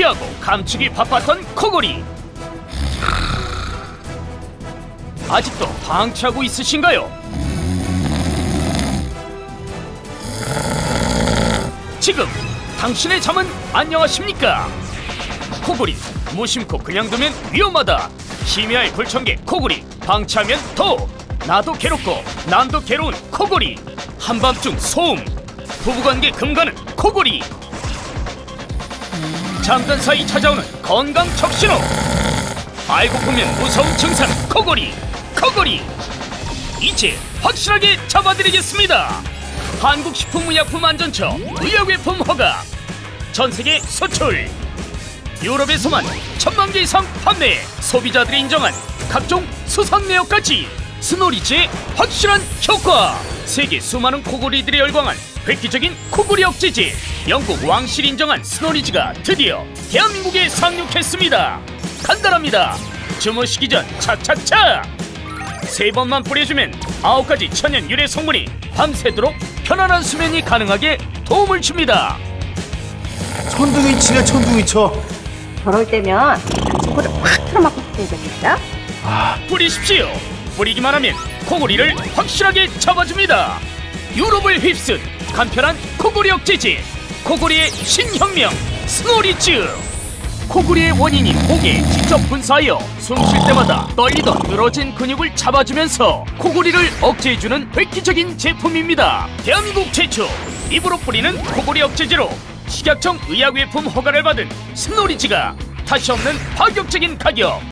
피하고 감추기 바빴던 코골이. 아직도 방치하고 있으신가요? 지금 당신의 잠은 안녕하십니까? 코골이 무심코 그냥 두면 위험하다. 심야의 불청객 코골이 방치하면 더 나도 괴롭고 남도 괴로운 코골이. 한밤중 소음. 부부관계 금가는 코골이 잠깐 사이 찾아오는 건강 적신호. 알고 보면 무서운 증상 코골이 코골이. 이제 확실하게 잡아드리겠습니다. 한국식품의약품안전처 의약외품 허가. 전세계 수출. 유럽에서만 천만 개 이상 판매. 소비자들이 인정한 각종 수상 내역까지 스노리지의 확실한 효과. 세계 수많은 코골이들이 열광한 획기적인 코골이 억제제 영국 왕실 인정한 스노리지가 드디어 대한민국에 상륙했습니다 간단합니다 주무시기 전 착착착 세 번만 뿌려주면 아홉 가지 천연 유래 성분이 밤새도록 편안한 수면이 가능하게 도움을 줍니다 천둥이 치네 천둥이 쳐. 저럴 때면 안쪽으로 확 틀어막고 되겠죠? 뿌리십시오. 뿌리기만 하면 코골이를 확실하게 잡아줍니다. 유럽을 휩쓴 간편한 코골이 억제제 코골이의 신혁명 스노리즈 코골이의 원인인 목에 직접 분사하여 숨 쉴 때마다 떨리던 늘어진 근육을 잡아주면서 코골이를 억제해주는 획기적인 제품입니다. 대한민국 최초 입으로 뿌리는 코골이 억제제로 식약청 의약외품 허가를 받은 스노리즈가 다시 없는 파격적인 가격